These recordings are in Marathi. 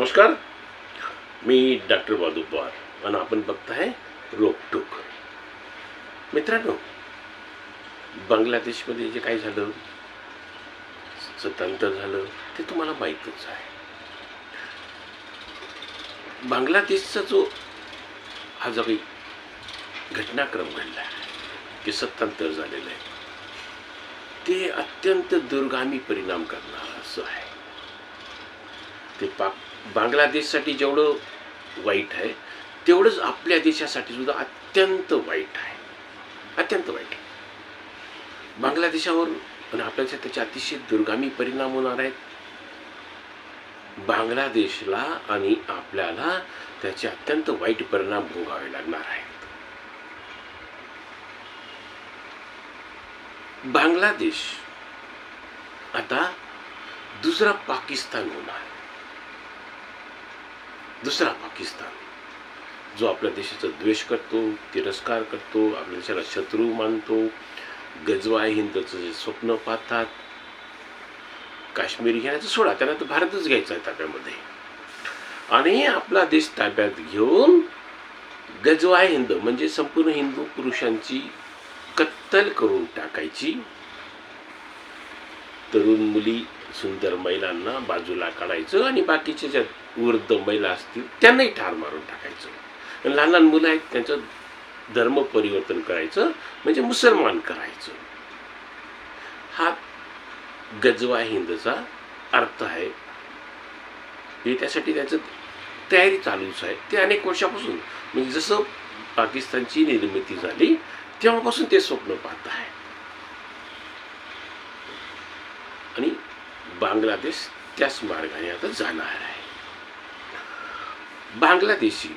नमस्कार मी डॉक्टर बादू पवार आणि आपण बघताय रोकटोक मित्रांनो बांगलादेशमध्ये जे काही झालं स्वतंत्र झालं ते तुम्हाला माहीतच आहे. बांगलादेशचा जो हा जो काही घटनाक्रम घडला आहे की सत्तांतर झालेलं आहे ते अत्यंत दुर्गामी परिणाम करणार असं आहे. ते पाक बांगलादेशसाठी जेवढं वाईट आहे तेवढंच आपल्या देशासाठी सुद्धा अत्यंत वाईट आहे. अत्यंत वाईट आहे. बांगलादेशावर आणि आपल्या देशात त्याचे अतिशय दुर्गामी परिणाम होणार आहेत. बांगलादेशला आणि आपल्याला त्याचे अत्यंत वाईट परिणाम भोगावे लागणार आहेत. बांगलादेश आता दुसरा पाकिस्तान होणार. दुसरा पाकिस्तान जो आपल्या देशाचा द्वेष करतो तिरस्कार करतो आपल्या देशाला शत्रू मानतो. गजवा हिंदचं जे स्वप्न पाहतात. काश्मीर घेण्याचं सोडा त्यांना तर भारतच घ्यायचा आहे ताब्यामध्ये. आणि आपला देश ताब्यात घेऊन गजवा हिंद म्हणजे संपूर्ण हिंदू पुरुषांची कत्तल करून टाकायची. तरुण मुली सुंदर महिलांना बाजूला काढायचं आणि बाकीच्या ज्या वृद्ध महिला असतील त्यांनाही ठार मारून टाकायचं. आणि लहान लहान मुलं आहेत त्यांचं धर्म परिवर्तन करायचं म्हणजे मुसलमान करायचं. हा गजवा हिंदचा अर्थ आहे. हे त्यासाठी त्याचं तयारी चालूच आहे. ते अनेक वर्षापासून म्हणजे जसं पाकिस्तानची निर्मिती झाली तेव्हापासून ते स्वप्न पाहत आहे आणि बांगलादेश त्याच मार्गाने आता जाणार आहे. बांगलादेशी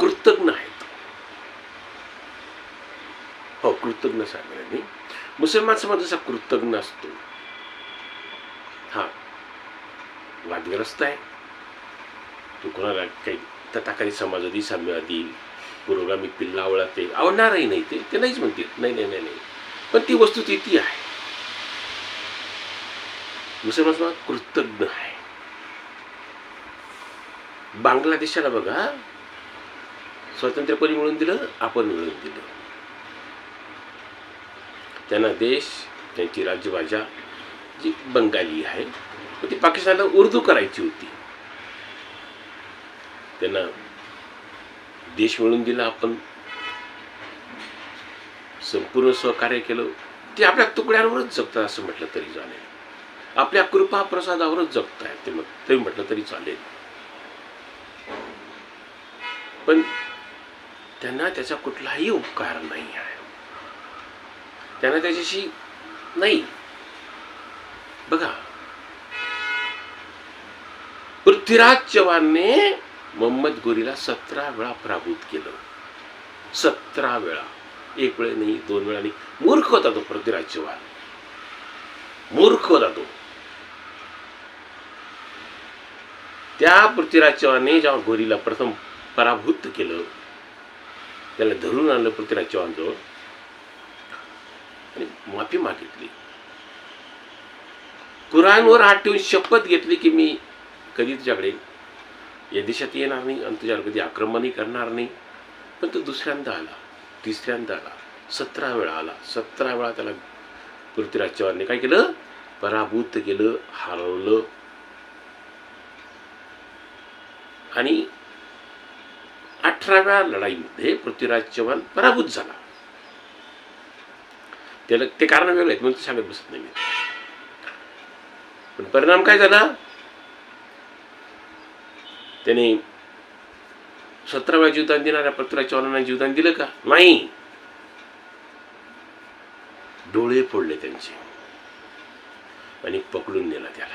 कृतज्ञ आहेत. हो कृतज्ञ सांगणार मुसलमान समाज जसा कृतज्ञ असतो. हा वादग्रस्त आहे. तो कोणाला काही तथाकथित समाजादी साम्यवादी पुरोगामी पिल्लावळा ते आवडणारही नाही ते. ते नाहीच म्हणतील. नाही नाही नाही नाही. पण ती वस्तुस्थिती आहे. मुसलमान कृतज्ञ आहे. बांगलादेशाला बघा. स्वातंत्र्यपणी मिळून दिलं? आपण मिळून दिलं. त्यांना देश त्यांची राज्यभाषा जी बंगाली आहे ती पाकिस्तानला उर्दू करायची होती. त्यांना देश मिळून दिला आपण. संपूर्ण सहकार्य केलं. ते आपल्या तुकड्यांवरच जगतात असं म्हटलं तरी चालेल. आपल्या कृपा प्रसादावरच जगताय. ते मग ते म्हटलं तरी चालेल. पण त्यांना त्याचा कुठलाही उपकार नाही आहे. त्यांना त्याच्याशी नाही. बघा. पृथ्वीराज चव्हाणने मोहम्मद गोरीला सतरा वेळा पराभूत केलं. सतरा वेळा. एक वेळ नाही दोन वेळा नाही. मूर्ख होता तो पृथ्वीराज चव्हाण. मूर्ख होता तो. त्या पृथ्वीराज चव्हाणने जेव्हा गोरीला प्रथम पराभूत केलं त्याला धरून आणलं पृथ्वीराज चव्हाणजवळ आणि माफी मागितली. कुराणवर हात ठेवून शपथ घेतली की मी कधी तुझ्याकडे या देशात येणार नाही आणि तुझ्यावर कधी आक्रमणही करणार नाही. पण तो दुसऱ्यांदा आला तिसऱ्यांदा आला सतरा वेळा आला सतरा वेळा त्याला पृथ्वीराज चव्हाणने काय केलं? पराभूत केलं हरवलं. आणि अठराव्या लढाईमध्ये पृथ्वीराज चव्हाण पराभूत झाला. त्याला ते कारण वेगळे आहेत म्हणून सांगत बसत नाही पण परिणाम काय झाला? त्याने सतराव्या जीवदान देणाऱ्या पृथ्वीराज चव्हाणांना जीवदान दिलं का? नाही. डोळे फोडले त्यांचे. आणि पकडून नेला त्याला.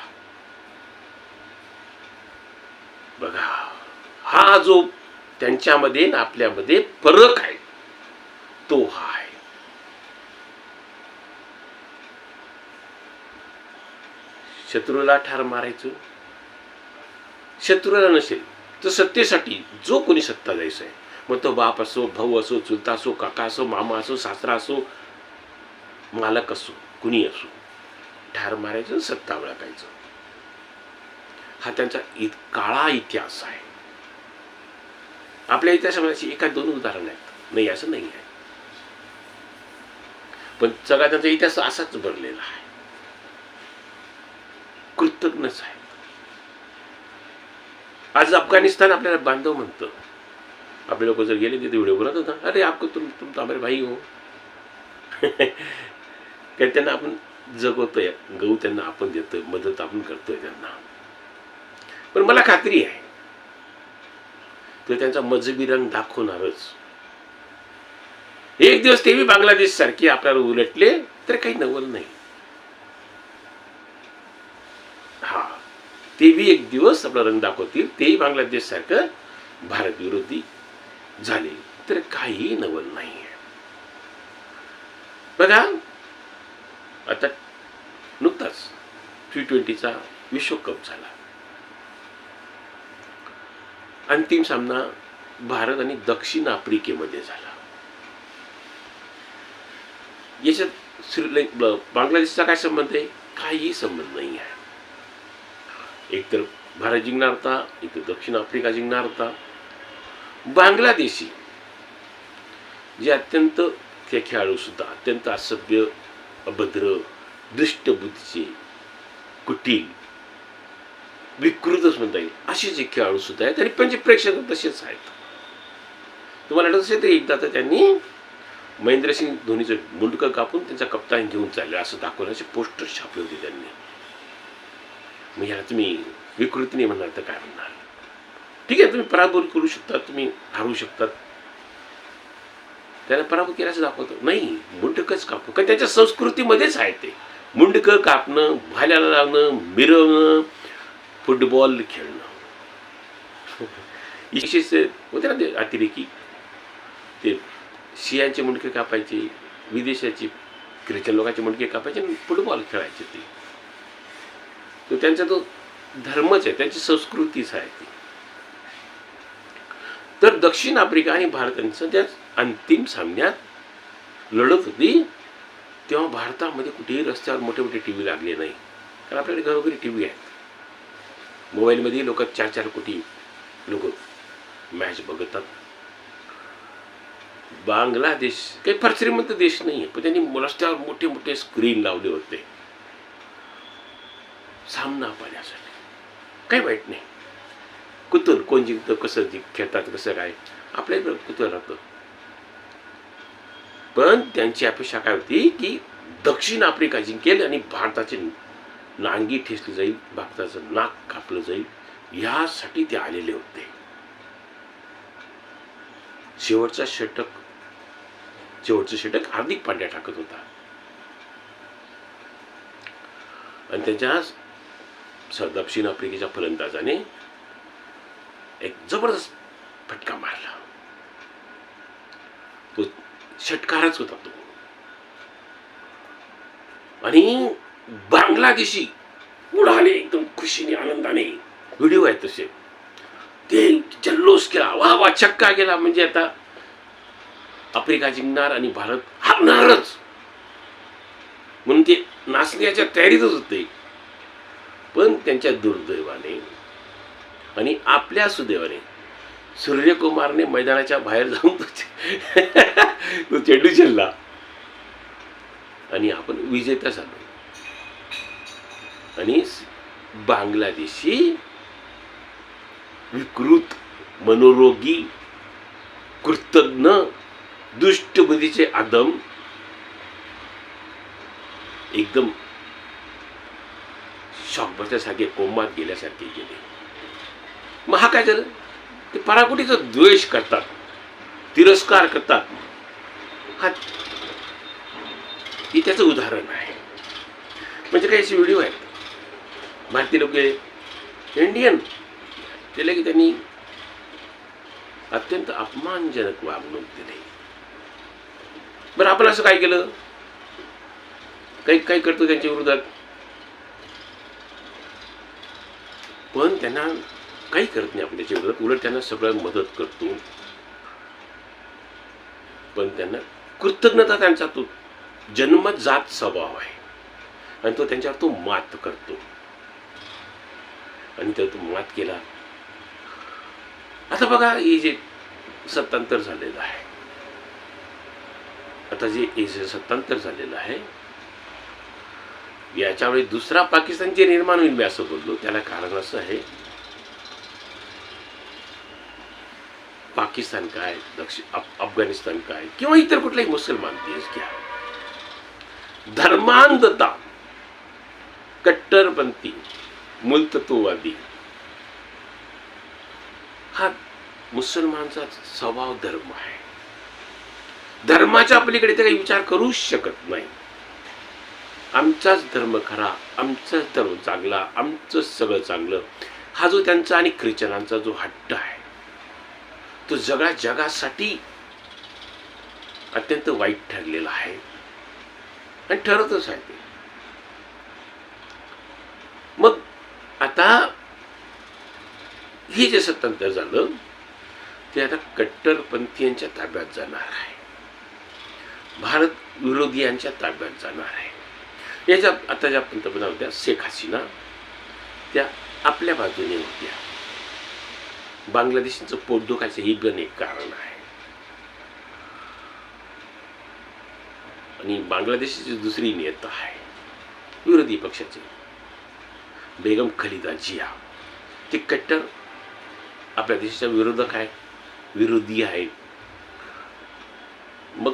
बघा हा जो त्यांच्यामध्ये आणि आपल्यामध्ये फरक आहे तो हा आहे. शत्रूला ठार मारायचं शत्रूला नसेल तर सत्तेसाठी जो कोणी सत्ता जायचं आहे मग तो बाप असो भाऊ असो चुलता असो काका असो मामा असो सासरा असो मालक असो कुणी असो ठार मारायचं सत्ता ओळखायचं. हा त्यांचा इत काळा इतिहास आहे. आपल्या इतिहासामध्ये एका दोन उदाहरणं आहेत. नाही असं नाही आहे. पण सगळा त्यांचा इतिहास असाच भरलेला आहे. कृतज्ञच आहे. आज अफगाणिस्तान आपल्याला बांधव म्हणतं. आपले लोक जर गेले तिथे व्हिडिओ बोलत होता अरे आप तुम तुम तो हमारे भाई हो. कारण त्यांना आपण जगवतोय गहू त्यांना आपण देतोय मदत आपण करतोय त्यांना. पण मला खात्री आहे तो त्यांचा मजबी रंग दाखवणारच. एक दिवस तेही बांगलादेश सारखी आपल्याला उलटले तर काही नवल नाही. हा ते बी एक दिवस आपला रंग दाखवतील तेही बांगलादेश सारखं भारत विरोधी झाले तर काही नवल नाही. बघा आता नुकताच टी ट्वेंटीचा विश्वकप झाला. अंतिम सामना भारत आणि दक्षिण आफ्रिकेमध्ये झाला. याच्यात श्रीलं बांगलादेशचा काय संबंध आहे? काही संबंध नाही आहे. एकतर भारत जिंकणार होता एकतर दक्षिण आफ्रिका जिंकणार होता. बांगलादेशी जे अत्यंत त्या खेळाडू सुद्धा अत्यंत असभ्य अभद्र दृष्टबुद्धीचे कुटील विकृतच म्हणता येईल. असे जे खेळाडू सुद्धा आहेत आणि त्यांचे प्रेक्षक तसेच आहेत. तुम्हाला आठवत असेल तर एकदा तर त्यांनी महेंद्रसिंग धोनीचं मुंडकं कापून त्यांचा कप्तान घेऊन चालले असं दाखवण्याचे पोस्टर छापले होते त्यांनी. मग याला तुम्ही विकृतीने म्हणणार तर काय म्हणणार? ठीक आहे तुम्ही पराभूत करू शकता तुम्ही हारू शकतात त्याला पराभूत केल्याचं दाखवतो. नाही मुंडकच कापू. कारण त्याच्या संस्कृतीमध्येच आहे ते. मुंडकं कापणं भाल्याला लावणं मिरवणं फुटबॉल खेळणं. विशेष होते ना ते अतिरेकी. ते शियांचे मुंडके कापायचे विदेशाचे ख्रिश्चन लोकांचे मुंडके कापायचे आणि फुटबॉल खेळायचे ते. तो त्यांचा तो धर्मच आहे त्यांची संस्कृतीच आहे ती. तर दक्षिण आफ्रिका आणि भारतांचं त्या अंतिम सामन्यात लढत होती तेव्हा भारतामध्ये कुठेही रस्त्यावर मोठे मोठे टी व्ही लागले नाही. कारण आपल्याकडे घरोघरी टी व्ही आहेत. मोबाईलमध्ये लोक चार चार कोटी लोक मॅच बघतात. बांगलादेश काही फार श्रीमंत देश नाही आहे पण त्यांनी रस्त्यावर मोठे मोठे स्क्रीन लावले होते. सामना पाहण्यासाठी. काही वाईट नाही. कुतूल कोण जिंकतं कसं जिंक खेळतात कसं काय? आपल्या कुतूल राहतं. पण त्यांची अपेक्षा काय होती की दक्षिण आफ्रिका जिंकेल आणि भारताचे नांगी ठेसली जाईल भक्ताचं नाक कापलं जाईल यासाठी ते आलेले होते. शेवटचा षटक शेवटचं षटक हार्दिक पांड्या टाकत होता. आणि त्याच्या दक्षिण आफ्रिकेच्या फलंदाजाने एक जबरदस्त फटका मारला. तो षटकारच होता तो. आणि बांगलादेशी उडाले एकदम खुशीने आनंदाने. व्हिडिओ आहेत तसे. ते जल्लोष केला. वा वा छक्का गेला म्हणजे आता आफ्रिका जिंकणार आणि भारत हारणारच. म्हणून ते नाचण्याच्या तयारीतच होते. पण त्यांच्या दुर्दैवाने आणि आपल्या सुदैवाने सूर्यकुमारने मैदानाच्या बाहेर जाऊन तो चेंडू खेळला आणि आपण विजेता झालो आणि बांगलादेशी विकृत मनोरोगी कृतज्ञ दुष्टबुद्धीचे आदम एकदम शॉक बसल्यासारखे गेल्यासारखे गेले. मग हा काय झालं? ते पराकुटीचा द्वेष करतात तिरस्कार करतात. हा हे त्याचं उदाहरण आहे. म्हणजे काही असे व्हिडिओ आहेत भारतीय लोक इंडियन त्याला की त्यांनी अत्यंत अपमानजनक वागणूक दिली. बरं आपण असं काय केलं? काही काही करतो त्यांच्या विरोधात? पण त्यांना काही करत नाही आपण त्याच्या विरोधात. उलट त्यांना सगळं मदत करतो. पण त्यांना कृतज्ञता त्यांचा तो जन्मजात स्वभाव आहे. आणि तो त्यांच्यावर तो मात करतो. आणि त्यातून मात केला आता बघा हे जे सत्तांतर झालेलं आहे. आता जे हे जे सत्तांतर झालेलं आहे याच्यावेळी दुसरा पाकिस्तान जे निर्माण होईल मी असं बोललो. त्याला कारण असं आहे पाकिस्तान काय दक्षिण अफगाणिस्तान काय किंवा इतर कुठलाही मुसलमान देश घ्या. धर्मांधता कट्टरपंथी मूलतत्ववादी. हा मुसलमानचा स्वभाव धर्म आहे. धर्माच्या पलीकडे ते काही विचार करूच शकत नाही. आमचाच धर्म खरा आमचाच धर्म चांगला आमचंच सगळं चांगलं. हा जो त्यांचा आणि ख्रिश्चनांचा जो हट्ट आहे तो जगा जगासाठी अत्यंत वाईट ठरलेला आहे. आणि ठरतच आहे ते. मग आता हे जे सत्तांतर झालं ते आता कट्टरपंथीयांच्या ताब्यात जाणार आहे. भारत विरोधीयांच्या ताब्यात जाणार आहे. याच्या आता ज्या पंतप्रधान होत्या शेख हसीना त्या आपल्या बाजूने होत्या. बांगलादेशींचं पोटदुखायचं ही गण एक कारण आहे. आणि बांगलादेशची दुसरी नेता आहे विरोधी पक्षाचे बेगम खलिदा जिया ते कट्टर आपल्या देशाच्या विरोधक आहे विरोधी आहे मग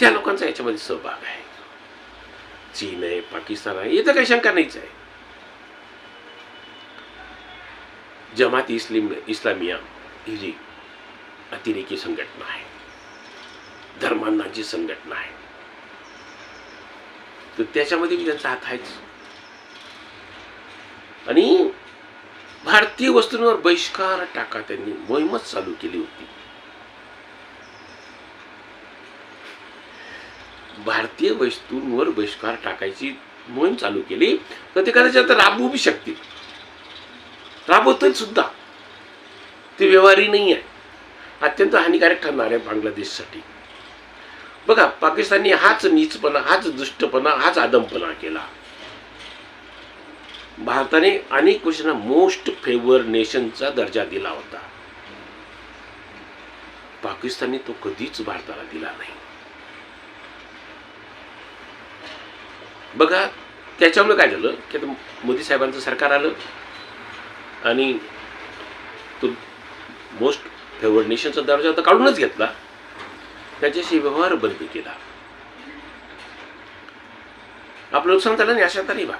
त्या लोकांचा याच्यामध्ये सहभाग आहे. चीन आहे पाकिस्तान आहे याचा काही शंका नाहीच आहे. जमात इस्लिम इस्लामिया ही जी अतिरेकी संघटना आहे धर्मांनाची संघटना आहे तर त्याच्यामध्ये त्यांचा हात आहेच. आणि भारतीय वस्तूंवर बहिष्कार टाका त्यांनी. मोहीमच चालू केली होती. भारतीय वस्तूंवर बहिष्कार टाकायची मोहीम चालू केली. तर ते कदाचित आता राबवू बी शकतील. राबवतील सुद्धा. ते व्यवहारी नाही आहे. अत्यंत हानिकारक ठरणार आहे बांगलादेशसाठी. बघा पाकिस्तानने हाच नीचपणा हाच दुष्टपणा हाच आदमपणा केला. भारताने अनेक वर्षांना मोस्ट फेवर नेशनचा दर्जा दिला होता. पाकिस्तानने तो कधीच भारताला दिला नाही. बघा त्याच्यामुळे काय झालं की आता मोदी साहेबांचं सरकार आलं आणि तो मोस्ट फेवर्ड नेशनचा दर्जा आता काढूनच घेतला. त्याच्याशी व्यवहार बंद केला. आपलं नुकसान झालं नाही अशा तरी बा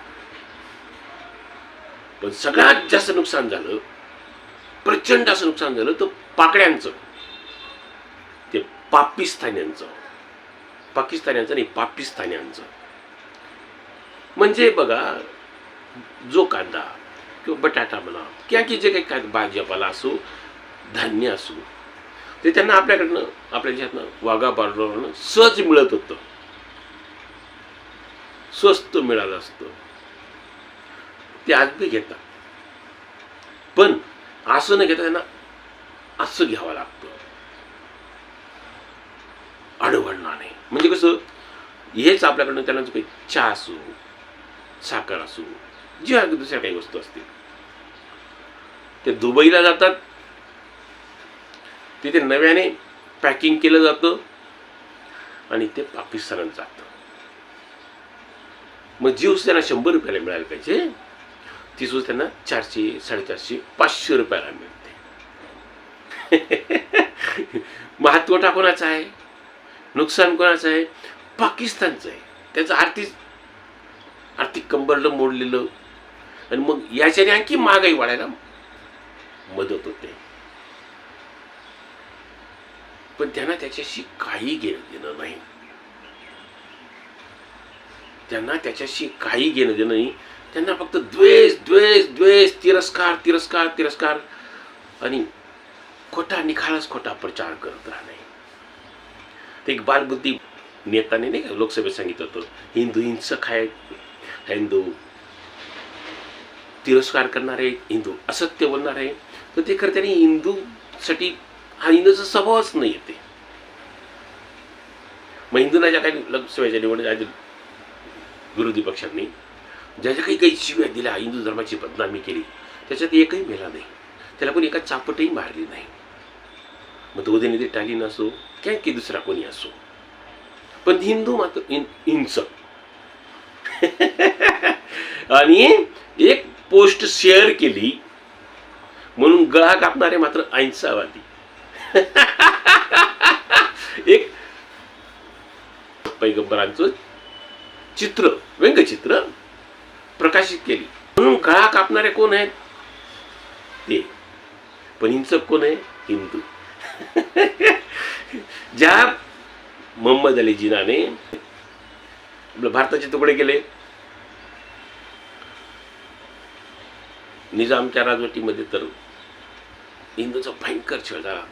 पण सगळ्यात जास्त नुकसान झालं प्रचंड असं नुकसान झालं तर पाकड्यांचं. ते पाकिस्तान्यांचं. पाकिस्तान्यांचं नाही पाकिस्तान्यांचं. म्हणजे बघा जो कांदा किंवा बटाटा म्हणा किंवा की जे काही काय भाजीपाला असो धान्य असो ते त्यांना आपल्याकडनं आपल्या देशातनं वाघा बॉर्डरवरनं सहज मिळत होतं. स्वस्त मिळालं असतं. ते आज बी घेतात पण असं न घेता त्यांना असं घ्यावं लागतं. अडवडणाने म्हणजे कसं? हेच आपल्याकडनं त्यांना काही चहा असो साखर असो जी दुसऱ्या काही वस्तू असतील. ते दुबईला जातात. तिथे नव्याने पॅकिंग केलं जातं आणि ते पाकिस्तानात जातं. मग जी वस्तू त्यांना शंभर रुपयाला मिळायला पाहिजे. ती सुद्धा त्यांना चारशे साडेचारशे पाचशे रुपयाला मिळते. महत्त्वटा कोणाचा आहे? नुकसान कोणाचं आहे? पाकिस्तानचं आहे. त्याचं आर्थिक आर्थिक कंबरलं मोडलेलं. आणि मग याच्याने आणखी महागाई वाढायला मदत होते. पण त्यांना त्याच्याशी काही घेणं देणं नाही. त्यांना त्याच्याशी काही घेणं देणं नाही. त्यांना फक्त द्वेष द्वेष द्वेष तिरस्कार तिरस्कार तिरस्कार. आणि खोटा निखाळच खोटा प्रचार करत राहणे. ते एक बालबुद्धी नेताने नाही का लोकसभेत सांगितलं होतं हिंदू हिंसक आहे हिंदू तिरस्कार करणारे हिंदू असत्य बोलणारे तर ते खरं त्याने हिंदूसाठी हा हिंदूचा स्वभावच नाही येते मग हिंदूंना ज्या काही लोकसभेच्या निवडणूक विरोधी पक्षांनी ज्या ज्या काही काही शिव्या दिल्या हिंदू धर्माची बदनामी केली त्याच्यात एकही मेला नाही. त्याला कोणी एका चापटही मारली नाही. मग तो उदयनिधी टालीन असो काय की दुसरा कोणी असो. पण हिंदू मात्र इन हिंसक आणि एक पोस्ट शेअर केली म्हणून गळा कापणारे मात्र अहिंसावादी. एक पैगंबरांचं चित्र व्यंगचित्र प्रकाशित केली. म्हणून गळा कापणारे कोण आहेत? ते. पण हिंसक कोण आहे? हिंदू. ज्या मोहम्मद अली जिनाने आपलं भारताचे तुकडे केले. निजामच्या राजवटीमध्ये तर हिंदूचा भयंकर छळ झाला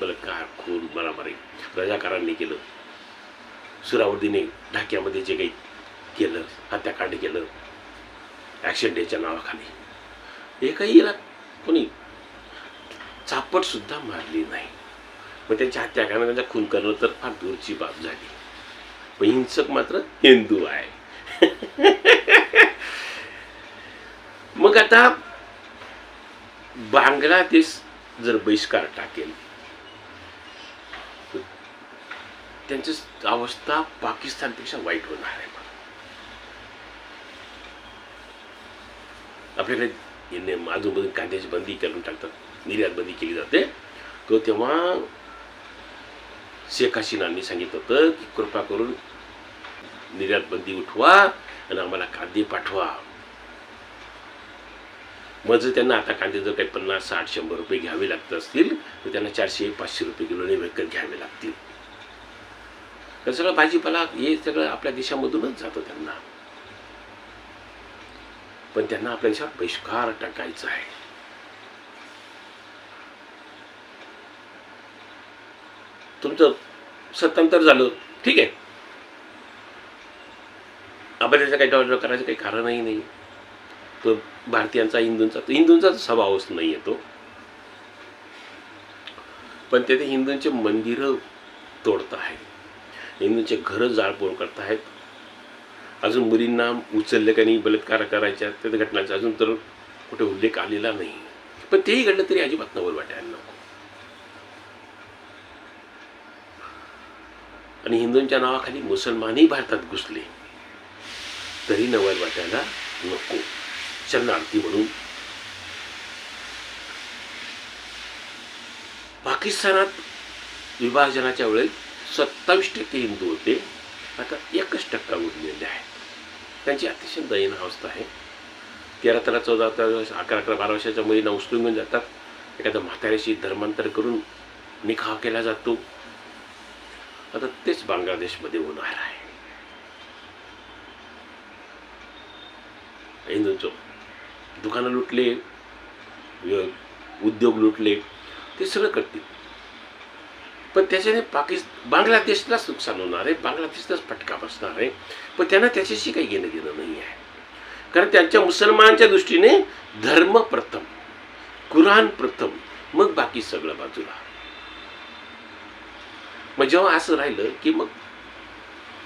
बलात्कार खून मारामारी रजाकारांनी केलं. सुरावर्दीने ढाक्यामध्ये जे काही केलं हत्याकांड केलं. ॲक्शन डेच्या नावाखाली. एकही याला कोणी चापटसुद्धा मारली नाही. मग त्यांच्या हत्या करणं त्यांचा खून करणं तर फार दूरची बाब झाली. पण हिंसक मात्र हिंदू आहे. मग आता बांगलादेश जर बहिष्कार टाकेल तर त्यांची अवस्था पाकिस्तानपेक्षा वाईट होणार आहे. आपल्याकडे यांनी अजूनमधून कांद्याची बंदी करून टाकतात. निर्यात बंदी केली जाते. तो तेव्हा शेख हसीनांनी सांगितलं होतं की कृपा करून निर्यात बंदी उठवा आणि आम्हाला कांदे पाठवा. मग जर त्यांना आता कांदे जर काही पन्नास साठ शंभर रुपये घ्यावे लागत असतील तर त्यांना चारशे पाचशे रुपये किलोने विकत घ्यावे लागतील. तर सगळं भाजीपाला हे सगळं आपल्या देशामधूनच जातं त्यांना. पण त्यांना आपल्या बहिष्कार टाकायचा आहे. तुमचं सत्तांतर झालं ठीक आहे. आपण त्याचा काही डॉलर करायचं काही कारणही नाही. तो भारतीयांचा हिंदूंचा तो हिंदूंचा स्वभावच नाही आहे तो. पण तेथे ते हिंदूंचे मंदिरं तोडत आहेत हिंदूंचे घरं जाळपोळ करत आहेत अजून मुलींना उचलले का नाही बलात्कार करायच्या त्या घटनांचा अजून तर कुठे उल्लेख आलेला नाही. पण तेही घडलं तरी अजिबात नवल वाटायला नको. आणि हिंदूंच्या नावाखाली मुसलमानही भारतात घुसले तरी नवल वाटायला नको. शरणार्थी म्हणून. पाकिस्तानात विभाजनाच्या वेळेस सत्तावीस टक्के हिंदू होते आता एकच टक्का उरलेले आहेत. त्यांची अतिशय दयनीय अवस्था आहे. तेरा तेरा चौदा तेरा अकरा अकरा बारा वर्षाच्या मुलींना उचलून घेऊन जातात. एखाद्या म्हाताऱ्याशी धर्मांतर करून निकाह केला जातो. आता तेच बांगलादेशमध्ये होणार आहे. हिंदूंचं दुकानं लुटले उद्योग लुटले ते सगळं करतील. पण त्याच्याने पाकिस्तान बांगलादेशलाच नुकसान होणार आहे बांगलादेशलाच फटका बसणार आहे. पण त्यांना त्याच्याशी काही घेणं देणं नाही आहे. कारण त्यांच्या मुसलमानांच्या दृष्टीने धर्म प्रथम कुराण प्रथम मग बाकी सगळं बाजूला. मग जेव्हा असं राहिलं की मग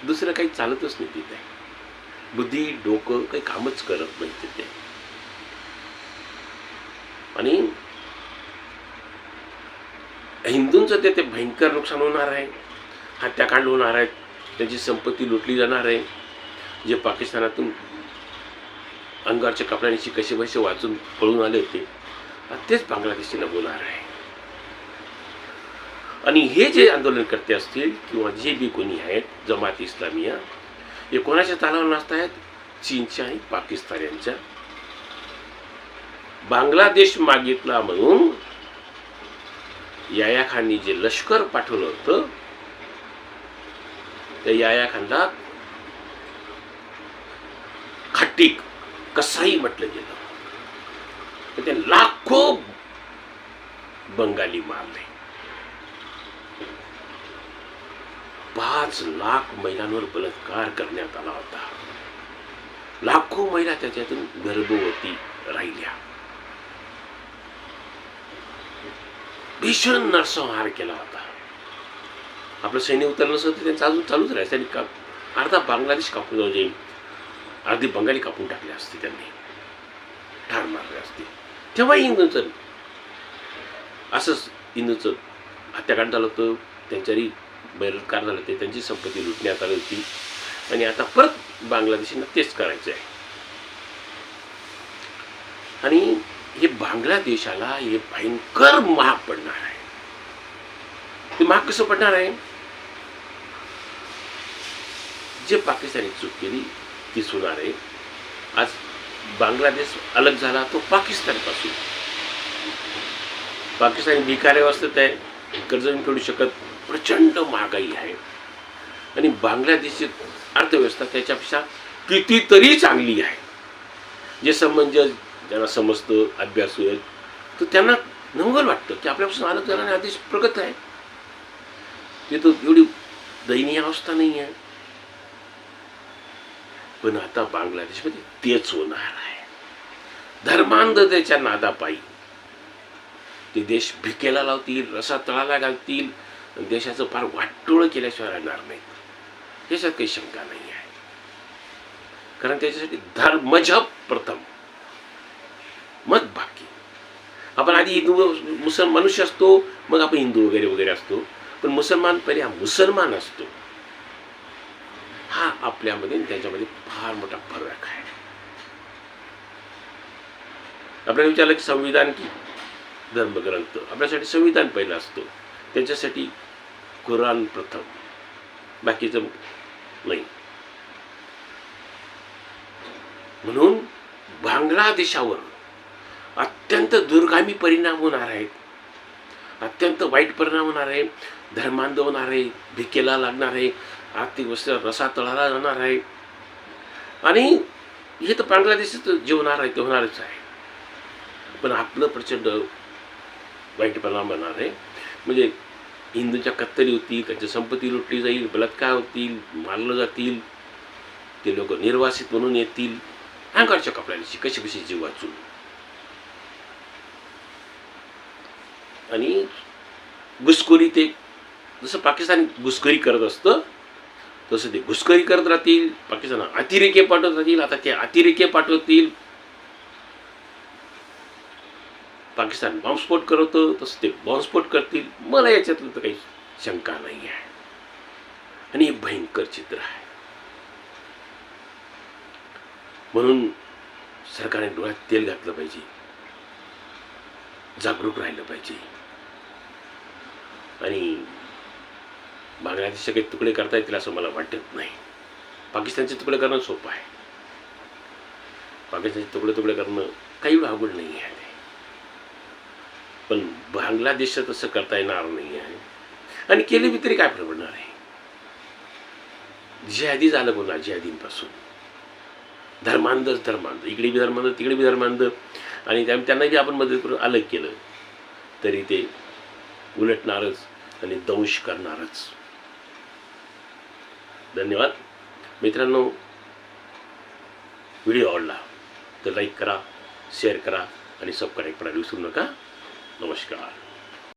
दुसरं काही चालतच नाही तिथे. बुद्धी डोकं काही कामच करत नाही तिथे. आणि हिंदूंचं ते ते भयंकर नुकसान होणार आहे. हत्याकांड होणार आहेत. त्यांची संपत्ती लुटली जाणार आहे. जे पाकिस्तानातून अंगारच्या कपड्यांशी कसे बसे वाचून पळून आले होते तेच बांगलादेशीला होणार आहे. आणि हे जे आंदोलनकर्ते असतील किंवा जे बी कोणी आहेत जमात इस्लामिया हे कोणाच्या तालावर नसत आहेत चीनच्या आणि पाकिस्तान यांच्या. बांगलादेश मागितला म्हणून याया खाननी जे लष्कर पाठवलं होतं त्या याया खानला खट्टिक कसाही म्हटलं गेलं. तर ते लाखो बंगाली मारले. पाच लाख महिलांवर बलात्कार करण्यात आला होता. लाखो महिला त्याच्यातून गर्भवती राहिल्या. भीषण नरसंहार केला होता. आपलं सैन्य उतरलं नसतं तर त्यांचं अजून चालूच राहायचं. आणि का अर्धा बांगलादेश कापून जाऊ जाईल. अर्धी बंगाली कापून टाकली असते त्यांनी. ठार मारले असते. तेव्हा इंदूचं असंच इंदूचं हत्याकांड झालं होतं. त्यांच्याही बेरोजगार झालं ते त्यांची संपत्ती लुटण्यात आली होती. आणि आता परत बांगलादेशींना तेच करायचं आहे आणि हे बांगलादेशाला हे भयंकर महाग पडणार आहे. ते महाग कसं पडणार आहे? जे पाकिस्तानी चूक केली ती सुनार आहे. आज बांगलादेश अलग झाला तो पाकिस्तानपासून. पाकिस्तानी भिकारे अवस्थेत आहे कर्ज फेडू शकत प्रचंड महागाई आहे. आणि बांगलादेशची अर्थव्यवस्था त्याच्यापेक्षा कितीतरी चांगली आहे. जे संबंध ज्यांना समजतं अभ्यास होईल तर त्यांना नवल वाटतं की आपल्यापासून आलं त्याला आदेश प्रगत आहे. ते तर एवढी दयनीय अवस्था नाही आहे. पण आता बांगलादेशमध्ये तेच होणार आहे. धर्मांधतेच्या नादापायी. ते देश भिकेला लावतील रसा तळाला घालतील देशाचं फार वाटोळं केल्याशिवाय राहणार नाही याच्यात काही शंका नाही आहे. कारण त्याच्यासाठी धर्म मजहब प्रथम. मग बाकी. आपण आधी हिंदू मुसल मनुष्य असतो मग आपण हिंदू वगैरे वगैरे असतो. पण मुसलमान पहिले हा मुसलमान असतो. हा आपल्यामध्ये त्याच्यामध्ये फार मोठा फरक आहे. आपल्याला विचारलं की संविधान की धर्मग्रंथ? आपल्यासाठी संविधान पहिला असतो. त्याच्यासाठी कुराण प्रथम. बाकीचं नाही. म्हणून बांगलादेशावर अत्यंत दुर्गामी परिणाम होणार आहेत. अत्यंत वाईट परिणाम होणार आहे धर्मांध होणार आहे. भिकेला लागणार आहे. आर्थिक वस्त्र रसा तळाला जाणार आहे. आणि हे तर बांगलादेशात जे होणार आहे ते होणारच आहे. पण आपलं प्रचंड वाईट परिणाम होणार आहे. म्हणजे हिंदूच्या कत्तरी होतील त्यांची संपत्ती लुटली जाईल बलात्कार होतील मारलं जातील. ते लोक निर्वासित म्हणून येतील. अंगारच्या कपड्याची कशी कशी जीव वाचून. आणि घुसखोरी ते जसं पाकिस्तान घुसखोरी करत असतं तसं ते घुसखोरी करत राहतील पाकिस्तान अतिरेके पाठवत राहतील आता ते अतिरेके पाठवतील. पाकिस्तान बॉम्बस्फोट करवतं तसं ते बॉम्बस्फोट करतील. मला याच्यातलं तर काही शंका नाही आहे आणि हे भयंकर चित्र आहे. म्हणून सरकारने डोळ्यात तेल घातलं पाहिजे. जागरूक राहिलं पाहिजे. आणि बांगलादेशचे काही तुकडे करता येतील असं मला वाटत नाही. पाकिस्तानचे तुकडे करणं सोपं आहे. पाकिस्तानचे तुकडे तुकडे करणं काही एवढं अवघड नाही आहे. पण बांगलादेशचं तसं करता येणार नाही आहे. आणि केले बी तरी काय परवडणार आहे? जिहादी झालं पुन्हा जिहादींपासून. धर्मांधच धर्मांध. इकडे बी धर्मांध तिकडे बी धर्मांध. आणि त्या त्यांना बी आपण मदत करून अलग केलं. तरी ते उलटणारच. आणि दंश करणारच. धन्यवाद. मित्रांनो व्हिडिओ आवडला तर लाईक करा शेअर करा आणि सबस्क्राईब करायला विसरू नका. नमस्कार.